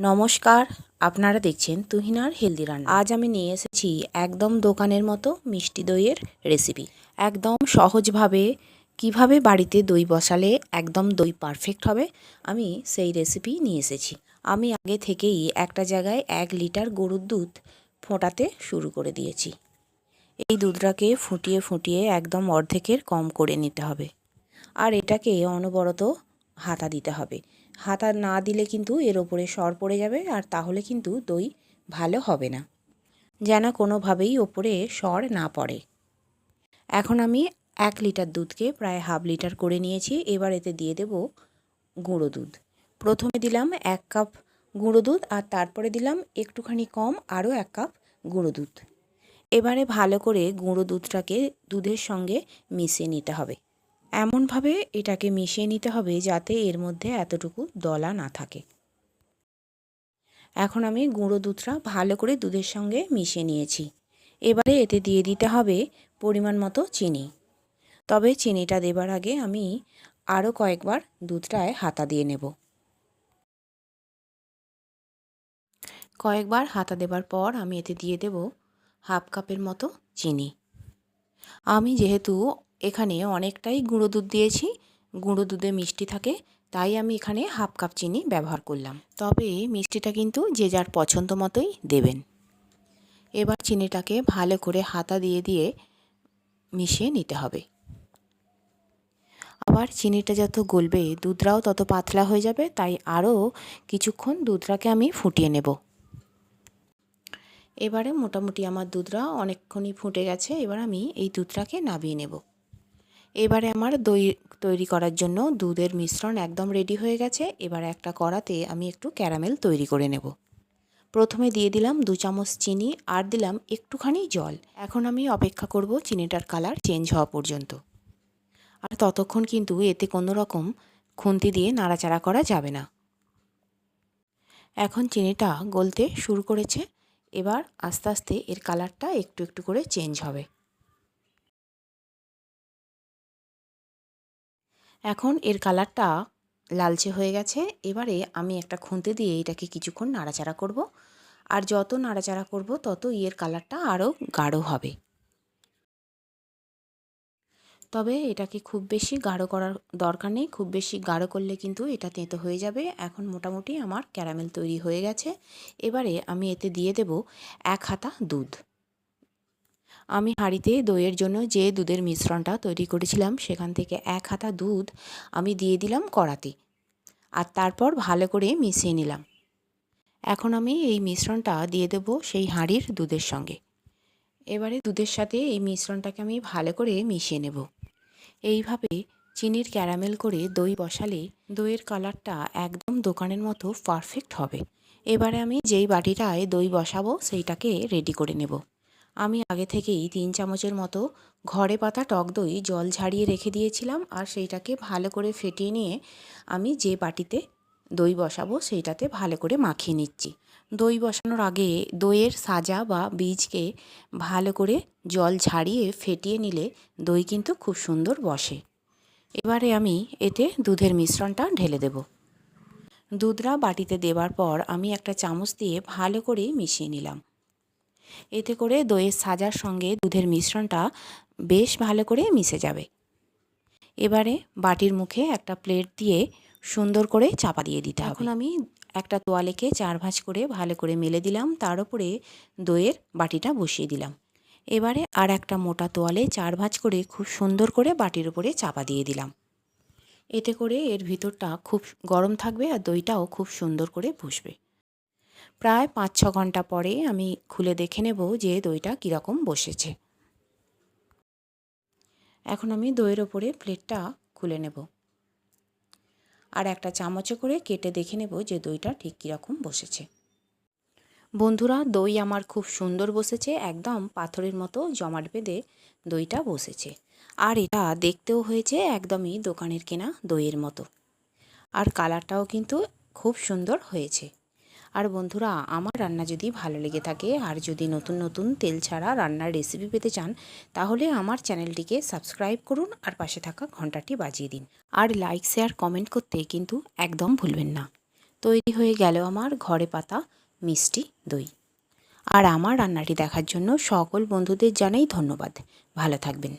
নমস্কার, আপনারা দেখছেন তুহিনার হেলদি রান্না। আজ আমি নিয়ে এসেছি একদম দোকানের মতো মিষ্টি দইয়ের রেসিপি একদম সহজভাবে কীভাবে বাড়িতে দই বসালে একদম দই পারফেক্ট হবে, আমি সেই রেসিপি নিয়ে এসেছি। আমি আগে থেকেই একটা জায়গায় এক লিটার গরুর দুধ ফোটাতে শুরু করে দিয়েছি। এই দুধটাকে ফুটিয়ে ফুটিয়ে একদম অর্ধেকের কম করে নিতে হবে। আর এটাকে অনবরত হাতা দিতে হবে। হাতা না দিলে কিন্তু এর ওপরে সর পড়ে যাবে আর তাহলে কিন্তু দই ভালো হবে না, যেন কোনোভাবেই ওপরে সর না পড়ে। এখন আমি এক লিটার দুধকে প্রায় হাফ লিটার করে নিয়েছি, এবার এতে দিয়ে দেব গুঁড়ো দুধ। প্রথমে দিলাম এক কাপ গুঁড়ো দুধ আর তারপরে দিলাম একটুখানি কম আরও এক কাপ গুঁড়ো দুধ। এবারে ভালো করে গুঁড়ো দুধটাকে দুধের সঙ্গে মিশিয়ে নিতে হবে। এমনভাবে এটাকে মিশিয়ে নিতে হবে যাতে এর মধ্যে এতটুকু দলা না থাকে। এখন আমি গুঁড়ো দুধটা ভালো করে দুধের সঙ্গে মিশিয়ে নিয়েছি। এবারে এতে দিয়ে দিতে হবে পরিমাণ মতো চিনি। তবে চিনিটা দেবার আগে আমি আরও কয়েকবার দুধটায় হাতা দিয়ে নেব। কয়েকবার হাতা দেবার পর আমি এতে দিয়ে দেব হাফ কাপের মতো চিনি। আমি যেহেতু এখানে অনেকটাই গুঁড়ো দুধ দিয়েছি। গুঁড়ো দুধে মিষ্টি থাকে, তাই আমি এখানে হাফ কাপ চিনি ব্যবহার করলাম। তবে মিষ্টিটা কিন্তু যে যার পছন্দ মতোই দেবেন। এবার চিনিটাকে ভালো করে হাতা দিয়ে দিয়ে মিশিয়ে নিতে হবে। আবার চিনিটা যত গলবে, দুধরাও তত পাতলা হয়ে যাবে, তাই আরও কিছুক্ষণ দুধটাকে আমি ফুটিয়ে নেব। এবারে মোটামুটি আমার দুধটা অনেকক্ষণই ফুটে গেছে, এবার আমি এই দুধটাকে নামিয়ে নেব। এবারে আমার দই, তৈরি করার জন্য দুধের মিশ্রণ একদম রেডি হয়ে গেছে। এবার একটা কড়াতে আমি একটু ক্যারামেল তৈরি করে নেব। প্রথমে দিয়ে দিলাম দু চামচ চিনি আর দিলাম একটুখানি জল। এখন আমি অপেক্ষা করব চিনিটার কালার চেঞ্জ হওয়া পর্যন্ত। আর ততক্ষণ কিন্তু এতে কোনো রকম খুন্তি দিয়ে নাড়াচাড়া করা যাবে না। এখন চিনিটা গলতে শুরু করেছে। এবার আস্তে আস্তে এর কালারটা একটু একটু করে চেঞ্জ হবে। এখন এর কালারটা লালচে হয়ে গেছে। এবারে আমি একটা খুঁতে দিয়ে এটাকে কিছুক্ষণ নাড়াচাড়া করব। আর যত নাড়াচাড়া করব, তত ইয়ের কালারটা আরও গাঢ় হবে। তবে এটাকে খুব বেশি গাঢ় করার দরকার নেই। খুব বেশি গাঢ় করলে কিন্তু এটা তেঁতো হয়ে যাবে। এখন মোটামুটি আমার ক্যারামেল তৈরি হয়ে গেছে। এবারে আমি এতে দিয়ে দেব এক হাতা দুধ। আমি হাঁড়িতে দইয়ের জন্য যে দুধের মিশ্রণটা তৈরি করেছিলাম, সেখান থেকে এক হাতা দুধ আমি দিয়ে দিলাম কড়াতে আর তারপর ভালো করে মিশিয়ে নিলাম। এখন আমি এই মিশ্রণটা দিয়ে দেব সেই হাঁড়ির দুধের সঙ্গে। এবারে দুধের সাথে এই মিশ্রণটাকে আমি ভালো করে মিশিয়ে নেব। এইভাবে চিনির ক্যারামেল করে দই বসালে দইয়ের কালারটা একদম দোকানের মতো পারফেক্ট হবে। এবারে আমি যেই বাটিটায় দই বসাবো, সেইটাকে রেডি করে নেব। আমি আগে থেকেই তিন চামচের মতো ঘরে পাতা টক দই জল ঝাড়িয়ে রেখে দিয়েছিলাম আর সেইটাকে ভালো করে ফেটিয়ে নিয়ে আমি যে বাটিতে দই বসাবো সেইটাতে ভালো করে মাখিয়ে নিচ্ছি। দই বসানোর আগে দইয়ের সাজা বা বীজকে ভালো করে জল ঝাড়িয়ে ফেটিয়ে নিলে দই কিন্তু খুব সুন্দর বসে। এবারে আমি এতে দুধের মিশ্রণটা ঢেলে দেব। দুধরা বাটিতে দেবার পর আমি একটা চামচ দিয়ে ভালো করে মিশিয়ে নিলাম। এতে করে দইয়ের সাজার সঙ্গে দুধের মিশ্রণটা বেশ ভালো করে মিশে যাবে। এবারে বাটির মুখে একটা প্লেট দিয়ে সুন্দর করে চাপা দিয়ে দিতে এখন আমি একটা তোয়ালেকে চার ভাঁজ করে ভালো করে মেলে দিলাম, তার উপরে দইয়ের বাটিটা বসিয়ে দিলাম। এবারে আর একটা মোটা তোয়ালে চার ভাঁজ করে খুব সুন্দর করে বাটির উপরে চাপা দিয়ে দিলাম। এতে করে এর ভিতরটা খুব গরম থাকবে আর দইটাও খুব সুন্দর করে বসবে। প্রায় পাঁচ ছ ঘণ্টা পরে আমি খুলে দেখে নেব যে দইটা কীরকম বসেছে। এখন আমি দইয়ের ওপরে প্লেটটা খুলে নেব। আর একটা চামচে করে কেটে দেখে নেব যে দইটা ঠিক কীরকম বসেছে। বন্ধুরা, দই আমার খুব সুন্দর বসেছে, একদম পাথরের মতো জমাট বেঁধে দইটা বসেছে। আর এটা দেখতেও হয়েছে একদমই দোকানের কেনা দইয়ের মতো। আর কালারটাও কিন্তু খুব সুন্দর হয়েছে। আর বন্ধুরা, আমার রান্না যদি ভালো লেগে থাকে আর যদি নতুন নতুন তেল ছাড়া রান্নার রেসিপি পেতে চান, তাহলে আমার চ্যানেলটিকে সাবস্ক্রাইব করুন আর পাশে থাকা ঘন্টাটি বাজিয়ে দিন। আর লাইক শেয়ার কমেন্ট করতে কিন্তু একদম ভুলবেন না। তৈরি হয়ে গেল আমার ঘরে পাতা মিষ্টি দই। আর আমার রান্নাটি দেখার জন্য সকল বন্ধুদের জানাই ধন্যবাদ। ভালো থাকবেন।